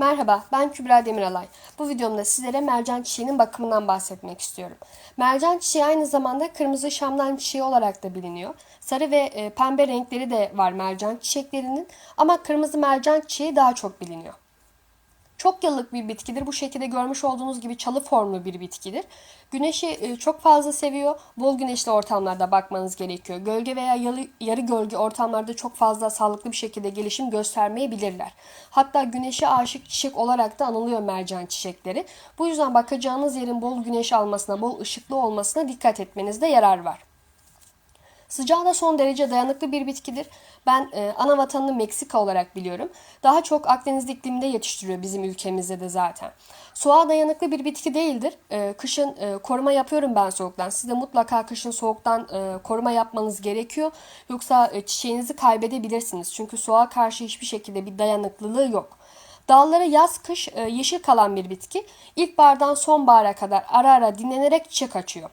Merhaba, ben Kübra Demiralay. Bu videomda sizlere mercan çiçeğinin bakımından bahsetmek istiyorum. Mercan çiçeği aynı zamanda kırmızı şamdan çiçeği olarak da biliniyor. Sarı ve e, pembe renkleri de var mercan çiçeklerinin ama kırmızı mercan çiçeği daha çok biliniyor. Çok yıllık bir bitkidir. Bu şekilde görmüş olduğunuz gibi çalı formlu bir bitkidir. Güneşi e, çok fazla seviyor. Bol güneşli ortamlarda bakmanız gerekiyor. Gölge veya yarı, gölge ortamlarda çok fazla sağlıklı bir şekilde gelişim göstermeyebilirler. Hatta güneşe aşık çiçek olarak da anılıyor mercan çiçekleri. Bu yüzden bakacağınız yerin bol güneş almasına, bol ışıklı olmasına dikkat etmenizde yarar var. Sıcağa da son derece dayanıklı bir bitkidir. Ben e, ana vatanını Meksika olarak biliyorum. Daha çok Akdeniz ikliminde yetiştiriyor bizim ülkemizde de zaten. Soğuğa dayanıklı bir bitki değildir. E, kışın e, koruma yapıyorum ben soğuktan. Siz de mutlaka kışın soğuktan e, koruma yapmanız gerekiyor. Yoksa e, çiçeğinizi kaybedebilirsiniz. Çünkü soğuğa karşı hiçbir şekilde bir dayanıklılığı yok. Dalları yaz kış e, yeşil kalan bir bitki. İlkbahardan sonbahara kadar ara ara dinlenerek çiçek açıyor.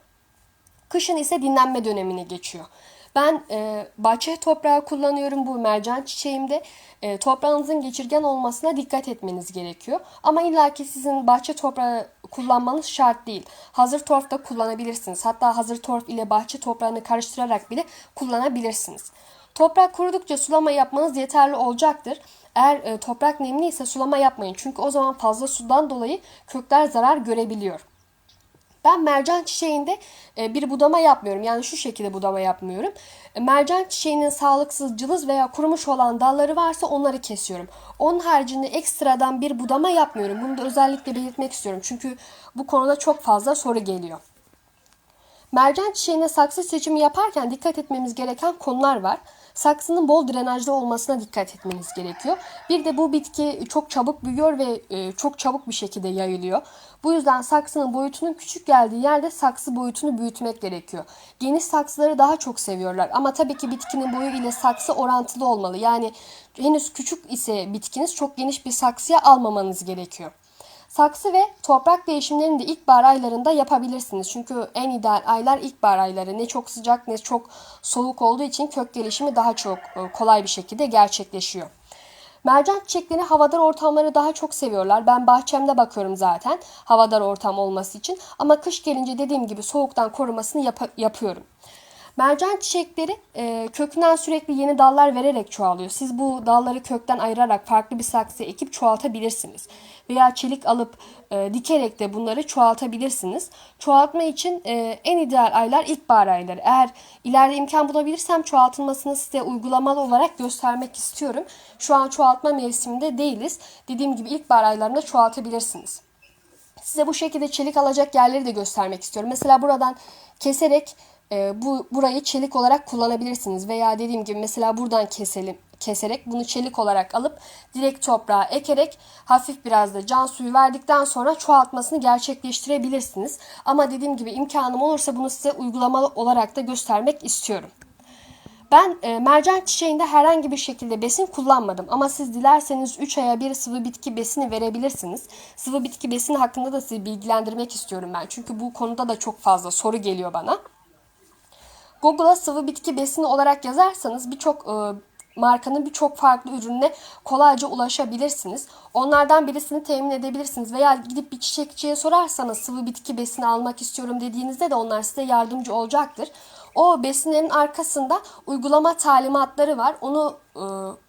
Kışın ise dinlenme dönemine geçiyor. Ben e, bahçe toprağı kullanıyorum bu mercan çiçeğimde. E, toprağınızın geçirgen olmasına dikkat etmeniz gerekiyor. Ama illaki sizin bahçe toprağı kullanmanız şart değil. Hazır torf da kullanabilirsiniz. Hatta hazır torf ile bahçe toprağını karıştırarak bile kullanabilirsiniz. Toprak kurudukça sulama yapmanız yeterli olacaktır. Eğer e, toprak nemli ise sulama yapmayın. Çünkü o zaman fazla sudan dolayı kökler zarar görebiliyor. Ben mercan çiçeğinde e, bir budama yapmıyorum. Yani şu şekilde budama yapmıyorum. E, mercan çiçeğinin sağlıksız, cılız veya kurumuş olan dalları varsa onları kesiyorum. Onun haricinde ekstradan bir budama yapmıyorum. Bunu da özellikle belirtmek istiyorum. Çünkü bu konuda çok fazla soru geliyor. Mercan çiçeğine saksı seçimi yaparken dikkat etmemiz gereken konular var. Saksının bol drenajlı olmasına dikkat etmeniz gerekiyor. Bir de bu bitki çok çabuk büyüyor ve e, çok çabuk bir şekilde yayılıyor. Bu yüzden saksının boyutunun küçük geldiği yerde saksı boyutunu büyütmek gerekiyor. Geniş saksıları daha çok seviyorlar ama tabii ki bitkinin boyu ile saksı orantılı olmalı. Yani henüz küçük ise bitkiniz çok geniş bir saksıya almamanız gerekiyor. Saksı ve toprak değişimlerini de ilkbahar aylarında yapabilirsiniz. Çünkü en ideal aylar ilkbahar ayları. Ne çok sıcak ne çok soğuk olduğu için kök gelişimi daha çok e, kolay bir şekilde gerçekleşiyor. Mercan çiçeklerini havadar ortamları daha çok seviyorlar. Ben bahçemde bakıyorum zaten havadar ortam olması için. Ama kış gelince dediğim gibi soğuktan korumasını yap- yapıyorum. Mercan çiçekleri e, kökünden sürekli yeni dallar vererek çoğalıyor. Siz bu dalları kökten ayırarak farklı bir saksıya ekip çoğaltabilirsiniz. Veya çelik alıp e, dikerek de bunları çoğaltabilirsiniz. Çoğaltma için e, en ideal aylar ilkbahar ayları. Eğer ileride imkan bulabilirsem çoğaltılmasını size uygulamalı olarak göstermek istiyorum. Şu an çoğaltma mevsiminde değiliz. Dediğim gibi ilkbahar aylarında çoğaltabilirsiniz. Size bu şekilde çelik alacak yerleri de göstermek istiyorum. Mesela buradan keserek e, bu burayı çelik olarak kullanabilirsiniz veya dediğim gibi mesela buradan keselim keserek bunu çelik olarak alıp direkt toprağa ekerek hafif biraz da can suyu verdikten sonra çoğaltmasını gerçekleştirebilirsiniz. Ama dediğim gibi imkanım olursa bunu size uygulamalı olarak da göstermek istiyorum. Ben e, mercan çiçeğinde herhangi bir şekilde besin kullanmadım ama siz dilerseniz 3 aya bir sıvı bitki besini verebilirsiniz. Sıvı bitki besini hakkında da sizi bilgilendirmek istiyorum ben. Çünkü bu konuda da çok fazla soru geliyor bana. Google'a sıvı bitki besini olarak yazarsanız birçok e, markanın birçok farklı ürününe kolayca ulaşabilirsiniz. Onlardan birisini temin edebilirsiniz veya gidip bir çiçekçiye sorarsanız sıvı bitki besini almak istiyorum dediğinizde de onlar size yardımcı olacaktır. O besinlerin arkasında uygulama talimatları var. Onu e,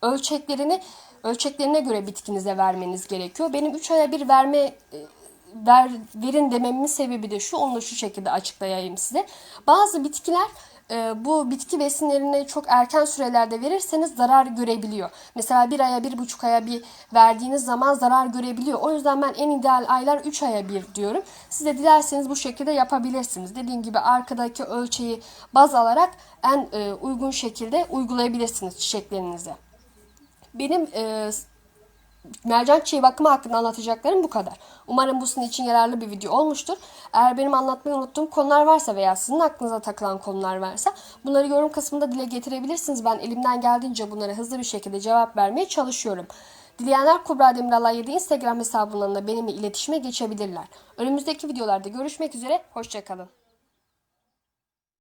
ölçeklerini ölçeklerine göre bitkinize vermeniz gerekiyor. Benim 3 aya bir verme e, ver, verin dememin sebebi de şu. Onu da şu şekilde açıklayayım size. Bazı bitkiler e, bu bitki besinlerini çok erken sürelerde verirseniz zarar görebiliyor. Mesela bir aya bir buçuk aya bir verdiğiniz zaman zarar görebiliyor. O yüzden ben en ideal aylar 3 aya bir diyorum. Siz de dilerseniz bu şekilde yapabilirsiniz. Dediğim gibi arkadaki ölçeği baz alarak en e, uygun şekilde uygulayabilirsiniz çiçeklerinize. Benim e, mercan çiçeği bakımı hakkında anlatacaklarım bu kadar. Umarım bu sizin için yararlı bir video olmuştur. Eğer benim anlatmayı unuttuğum konular varsa veya sizin aklınıza takılan konular varsa bunları yorum kısmında dile getirebilirsiniz. Ben elimden geldiğince bunlara hızlı bir şekilde cevap vermeye çalışıyorum. Dileyenler Kubra Demiralay 7 Instagram hesabından da benimle iletişime geçebilirler. Önümüzdeki videolarda görüşmek üzere, hoşçakalın.